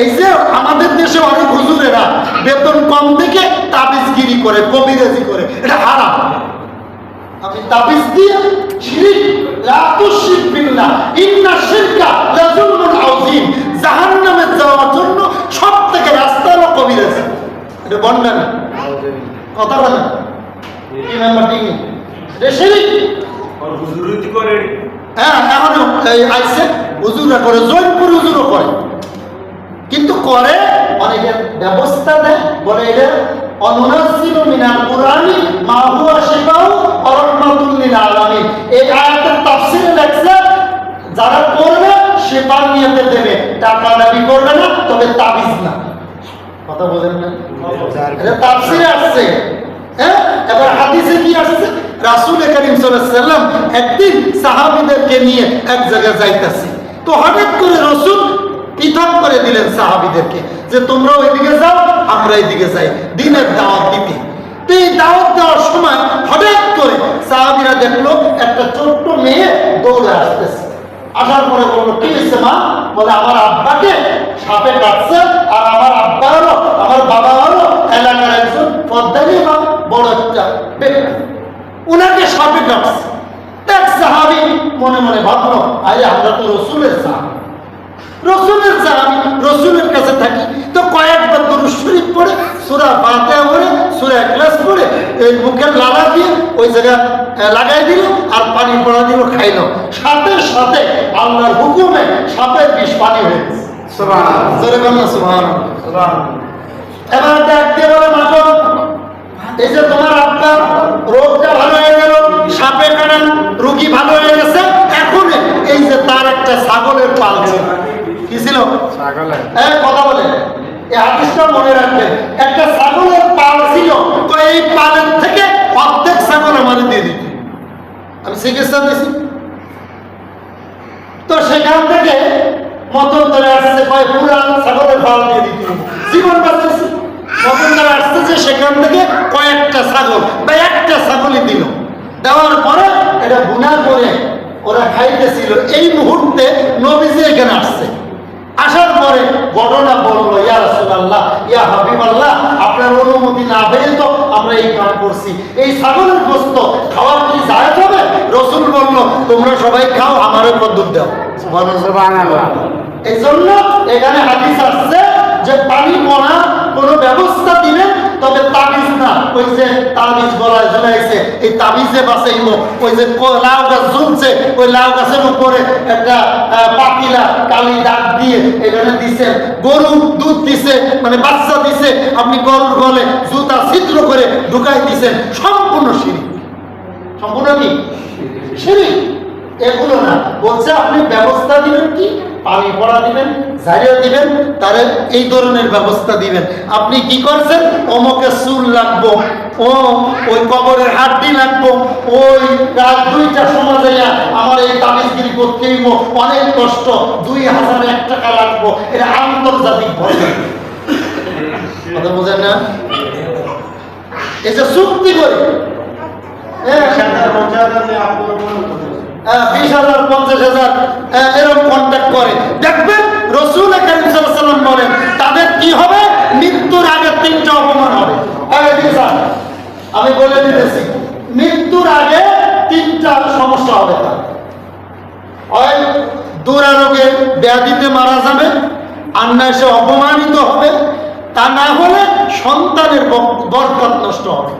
এই যে আমাদের দেশে অনেক হুজুরেরা বেতন কম দেখে তাবিজগিরি করে কবিরাজি করে। এটা হারাম। আমি তাবিজ দিয়ে শিরিক লা তুশরিক ইন্না শিরকা লাযুলমুন আযীম। জাহান্নামে যাওয়ার জন্য সবথেকে রাস্তা হলো কবিরাজি। এটা বন্ডান কথা বলেন। কি নাম্বার ঠিক এটা শিরিক। হুজুরতি করে হ্যাঁ এখন এই আইসে। হুজুরা করে জৈনপুর হুজুরও করে। করে অনেকে ব্যবস্থা দেয় বলে আলামিন। এই আয়াতের লেখছে, যারা দেবে। টাকা দাবি করবে না, তবে তাবিজ না। কথা বলেন না আসছে। হ্যাঁ? এবার হাদিসে কি আসছে? করিম সাল্লাম একদিন সাহাবীদেরকে নিয়ে এক জায়গায় যাইতাছে। তো হঠাৎ করে রাসূল পৃথক করে দিলেন সাহাবীদেরকে যে তোমরা ওইদিকে যাও, আমরা এইদিকে যাই। দিনের দাওয়াত দিতে। তো এই দাওয়াত দেওয়ার সময় হঠাৎ করে সাহাবীরা দেখল, একটা ছোট্ট মেয়ে দৌড়ে আসতেছে। আসার পরে বলল, কি হয়েছে মা? বলে, আমার আব্বাকে সাপে কাটছে আর আমার আব্বা হলো, আমার বাবা হলো এলাকার একজন বা বড় একটা ওনাকে সাপে কাটছে। এক সাহাবি মনে মনে ভাবলো, আরে, আমরা তো রসুলের সাহাবি। রসুলের সাহাবি রসুলের কাছে থাকি। তো কয়েকবার দরুদ শরীফ পড়ে সুরা ফাতিহা পড়ে সুরা ক্লাস পড়ে এই মুখের লাগা দিয়ে ওই জায়গা লাগাই দিল আর পানি পড়া দিল খাইলো। সাথে সাথে আল্লাহর হুকুমে সাপের বিষ পানি হয়ে গেছে। জোরে বল না সুবহানাল্লাহ। এবার ডাক বলে মাগো এই যে তোমার আপনার রোগটা ভালো হয়ে গেল সাপে কাটান রুগী ভালো হয়ে গেছে এখন এই যে তার একটা ছাগলের পাল ছিল। কি ছিল? কথা বলে। এই হাদিসটা মনে রাখবেন একটা ছাগলের পাল ছিল তো এই পালের থেকে অর্ধেক ছাগল আমার দিয়ে দিত। আমি চিকিৎসা দিছি। তো সেখান থেকে মতন ধরে আসছে কয় পুরান ছাগলের পাল দিয়ে দিত। জীবন বাঁচাইছি। মতন ধরে আসছে যে সেখান থেকে কয়েকটা ছাগল বা একটা ছাগলই দিল। দেওয়ার পরে এটা গুণা করে ওরা খাইতেছিল। এই মুহূর্তে নবীজি এখানে আসছে। আসার পরে ঘটনা বলল ইয়া ইয়া হাবিবাল্লাহ আপনার অনুমতি না পেয়ে তো আমরা এই কাজ করছি। এই ছাগলের গোস্ত খাওয়ার কি জায়েজ হবে? রসুল বলল তোমরা সবাই খাও আমারও পদ্ধতি দাও। এই জন্য এখানে হাদিস আসছে যে পানি পড়া কোনো ব্যবস্থা দিলে তবে তাবিজ না। ওই যে তাবিজ গলায় ঝুলাইছে এই তাবিজে বাঁচাইব। ওই যে লাউ গাছ ঝুলছে ওই লাউ গাছের উপরে একটা পাতিলা কালি এখানে দিছে, গরু দুধ দিছে মানে বাচ্চা দিছে, আপনি গরুর গলে জুতা ছিদ্র করে ঢুকাই দিছেন, সম্পূর্ণ সিঁড়ি সম্পূর্ণ কি? সিঁড়ি এগুলো না, বলছে আপনি ব্যবস্থা দিবেন কি? পানি পড়া দিবেন ঝাড়িয়ে দিবেন, তার এই ধরনের ব্যবস্থা দিবেন। আপনি কি করছেন? অমুকে চুল লাগবো। ও, ওই কবরের হাড্ডি লাগবো, ওই রাত সময় যাইয়া আমার এই তাবিজগিরি করতে অনেক কষ্ট, দুই হাজার এক টাকা লাগবো। এটা আন্তর্জাতিক ভয়। কথা বোঝেন না? এই চুক্তি করে। হ্যাঁ হাজার, পঞ্চাশ হাজার এরকম কন্ট্যাক্ট করে। দেখবেন, রসুল করিম তাদের কি হবে? মৃত্যুর আগে তিনটা অপমান হবে। আমি বলে দিতেছি, মৃত্যুর আগে তিনটা সমস্যা হবে তার। হয় দুরারোগে ব্যাধিতে মারা যাবে আর সে অপমানিত হবে, তা না হলে সন্তানের বরকত নষ্ট হবে।